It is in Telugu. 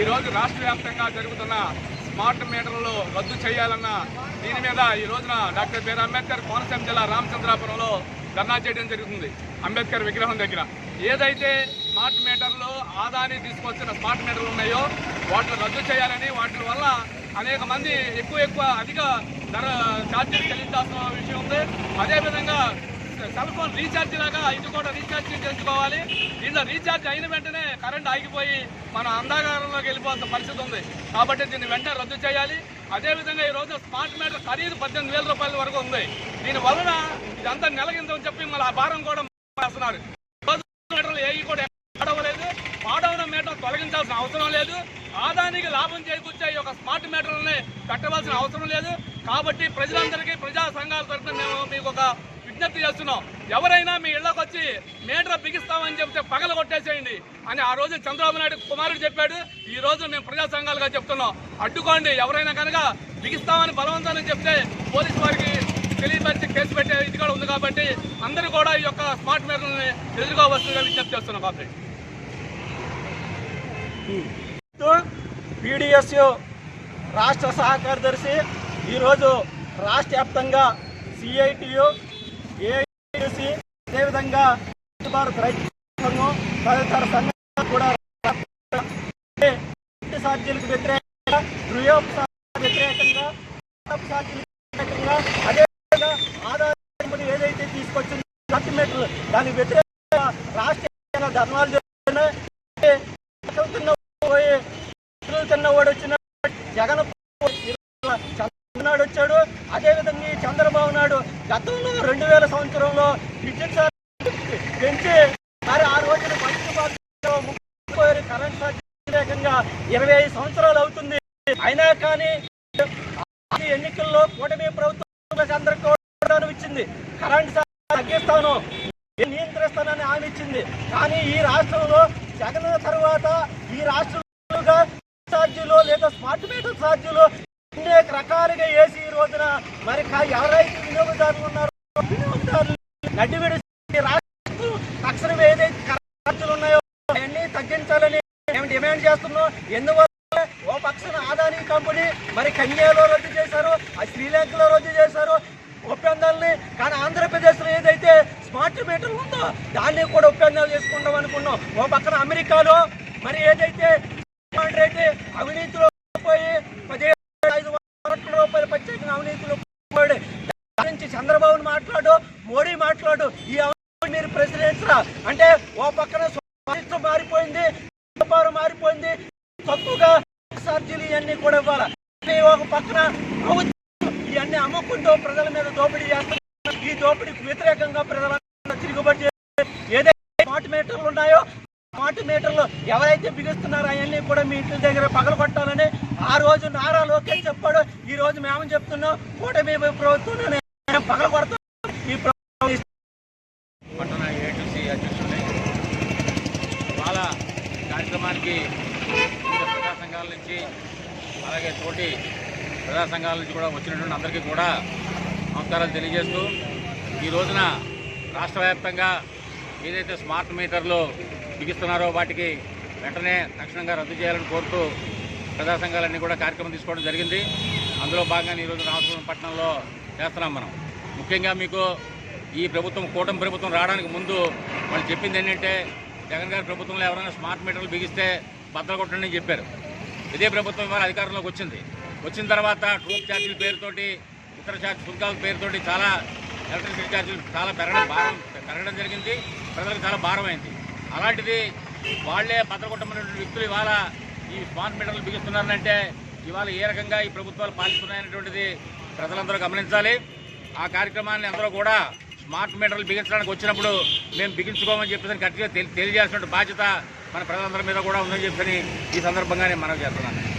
ఈరోజు రాష్ట్ర వ్యాప్తంగా జరుగుతున్న స్మార్ట్ మీటర్లు రద్దు చేయాలన్న దీని మీద ఈ రోజున డాక్టర్ బిఆర్ అంబేద్కర్ కోనసీమ జిల్లా రామచంద్రాపురంలో ధర్నా చేయడం జరుగుతుంది అంబేద్కర్ విగ్రహం దగ్గర. ఏదైతే స్మార్ట్ మీటర్లు ఆదాని తీసుకొచ్చిన స్మార్ట్ మీటర్లు ఉన్నాయో వాటిని రద్దు చేయాలని వాటి వల్ల అనేక మంది ఎక్కువ ఎక్కువ అధిక ధర ఛార్జీలు చెల్లించాల్సిన విషయం ఉంది. అదేవిధంగా సెల్ ఫోన్ రీఛార్జ్ లాగా ఇది కూడా రీఛార్జ్ చేసుకోవాలి దీంట్లో రీఛార్జ్ అయిన వెంటనే కరెంట్ ఆగిపోయి మన అంధాకారంలోకి వెళ్ళిపోవాల్సిన పరిస్థితి ఉంది. కాబట్టి దీన్ని వెంటనే రద్దు చేయాలి. అదేవిధంగా ఈరోజు స్మార్ట్ మీటర్ ఖరీదు పద్దెనిమిది వేల రూపాయల వరకు ఉంది. దీని వలన ఇదంతా నెలగిందని చెప్పి మళ్ళీ ఆ భారం కూడా వేస్తున్నారు మీటర్లు ఏవి కూడా పాడవలేదు పాడవన మీటర్ తొలగించాల్సిన అవసరం లేదు. ఆదానికి లాభం చేకూర్చే ఈ యొక్క స్మార్ట్ మీటర్లని పెట్టవలసిన అవసరం లేదు. కాబట్టి ప్రజలందరికీ ప్రజా సంఘాల తరఫున మేము మీకు ఒక విజ్ఞప్తి చేస్తున్నాం. ఎవరైనా మీ ఇళ్ళకు వచ్చి మీటర్ బిగిస్తామని చెప్తే పగల కొట్టేసేయండి అని ఆ రోజు చంద్రబాబు నాయుడు కుమారుడు చెప్పాడు. ఈ రోజు మేము ప్రజా సంఘాలుగా చెప్తున్నాం. అడ్డుకోండి. ఎవరైనా కనుక బిగిస్తామని బలవంతాన్ని చెప్తే పోలీసు వారికి తెలియపరిచి కేసు పెట్టే ఇది కూడా ఉంది కాబట్టి అందరూ కూడా ఈ యొక్క స్మార్ట్ మీటర్ని ఎదుర్కోవచ్చుగా విజ్ఞప్తి చేస్తున్నాం కాబట్టి. పీడిఎస్యు రాష్ట్ర సహకార్యదర్శి ఈరోజు రాష్ట్ర వ్యాప్తంగా సిఐటియు ఏఐటిసి అదేవిధంగా భారత రైతు సంఘం తదితర సంఘాలు కూడా సాధ్యులకు వ్యతిరేకంగా గృహోపసారాలకు వ్యతిరేకంగా వ్యతిరేకంగా అదేవిధంగా ఆదాయ పన్ను ఏదైతే తీసుకొచ్చిందో సర్టిఫికెట్లు దానికి వ్యతిరేకంగా రాష్ట్ర వ్యాప్తంగా ధర్నాలు జరుగుతున్నాయి చదువుతున్న తిన్న వాడు వచ్చిన జగన్ నాడు వచ్చాడు. అదేవిధంగా ఈ చంద్రబాబు నాయుడు గతంలో రెండు వేల సంవత్సరంలో విద్యుత్ ఛార్జీలు పెంచి మరి ఆ రోజున ముఖ్యమంత్రి కరెంట్ ఛార్జీ వ్యతిరేకంగా ఇరవై ఐదు సంవత్సరాలు అవుతుంది. అయినా కానీ ఎన్నికల్లో కూటమి ప్రభుత్వం అందరికీ ఇచ్చింది. కరెంట్ తగ్గిస్తాను. నియంత్రిస్తానని హామీ ఇచ్చింది. కానీ ఈ రాష్ట్రంలో జగన్ తర్వాత ఈ రాష్ట్రంలో ఛార్జీలు లేదా స్మార్ట్ మీటర్ ఛార్జీలు అనేక రకాలుగా వేసి ఈ రోజున మరి కా- ఎవరైతే వినియోగదారులు ఉన్నారో వినియోగదారులు నడ్డి రాష్ట్రం ఏదైతే ఖర్చులు ఉన్నాయో అవన్నీ తగ్గించాలని మేము డిమాండ్ చేస్తున్నాం. ఎందువల్ల? ఓ పక్షాన ఆదాని కంపెనీ మరి కన్యాలో రద్దు చేశారు ఆ శ్రీలంకలో రద్దు చేశారు ఒప్పందాలని కానీ ఆంధ్రప్రదేశ్లో ఏదైతే స్మార్ట్ మీటర్ ఉందో దాన్ని కూడా ఒప్పందాలు చేసుకుందాం అనుకున్నాం. ఓ పక్కన అమెరికాలో మరి ఏదైతే ప్రెసిడెంట్స్ రా అంటే ఓ పక్కన స్వామిత్వం మారిపోయింది వ్యాపారం మారిపోయింది తక్కువగా ఛార్జీలు ఇవన్నీ కూడా ఇవ్వాలి. ఒక పక్కన ఇవన్నీ అమ్ముకుంటూ ప్రజల మీద దోపిడీ చేస్తున్నారు. ఈ దోపిడీకి వ్యతిరేకంగా ప్రజల తిరుగుబడి చేసి ఏదైతే స్మార్ట్ మీటర్లు ఉన్నాయో స్మార్ట్ మీటర్లు ఎవరైతే బిగుస్తున్నారో అవన్నీ కూడా మీ ఇంటి దగ్గర పగల కొట్టాలని ఆ రోజు నారా లోకేష్ చెప్పాడు. ఈ రోజు మేము చెప్తున్నాం? కూటమి ప్రభుత్వం పగల కొడతాం ఈ ప్రభుత్వం పట్టణ ఏటీసీ అధ్యక్షుడిని వాళ్ళ కార్యక్రమానికి వివిధ ప్రజా సంఘాల నుంచి అలాగే తోటి ప్రజా సంఘాల నుంచి కూడా వచ్చినటువంటి అందరికీ కూడా నమస్కారాలు తెలియజేస్తూ ఈ రోజున రాష్ట్ర వ్యాప్తంగా ఏదైతే స్మార్ట్ మీటర్లు బిగిస్తున్నారో వాటికి వెంటనే తక్షణంగా రద్దు చేయాలని కోరుతూ ప్రజా సంఘాలన్నీ కూడా కార్యక్రమం తీసుకోవడం జరిగింది. అందులో భాగంగా ఈరోజు రామస్వరం పట్టణంలో చేస్తున్నాం మనం. ముఖ్యంగా మీకు ఈ ప్రభుత్వం కూటమి ప్రభుత్వం రావడానికి ముందు వాళ్ళు చెప్పింది ఏంటంటే జగన్ గారి ప్రభుత్వంలో ఎవరైనా స్మార్ట్ మీటర్లు బిగిస్తే బద్దలు కొట్టండి చెప్పారు. ఇదే ప్రభుత్వం ఇవాళ అధికారంలోకి వచ్చింది. వచ్చిన తర్వాత ట్రూప్ ఛార్జీల పేరుతోటి ఇతర ఛార్జ్ సుంకాల పేరుతోటి చాలా ఎలక్ట్రిసిటీ ఛార్జీలు చాలా పెరగడం భారం పెరగడం జరిగింది. ప్రజలకు చాలా భారం అయింది. అలాంటిది వాళ్ళే బద్దలు వ్యక్తులు ఇవాళ ఈ స్మార్ట్ మీటర్లు బిగిస్తున్నారంటే ఇవాళ ఏ రకంగా ఈ ప్రభుత్వాలు పాలిస్తున్నాయనేటువంటిది ప్రజలందరూ గమనించాలి. ఆ కార్యక్రమాన్ని అందరూ కూడా స్మార్ట్ మీటర్లు బిగించడానికి వచ్చినప్పుడు మేము బిగించుకోమని చెప్పేసి గట్టిగా తెలి- తెలియజేయాల్సిన బాధ్యత మన ప్రజలందరి మీద కూడా ఉందని చెప్పని ఈ సందర్భంగానే నేను మనవి చేస్తున్నాను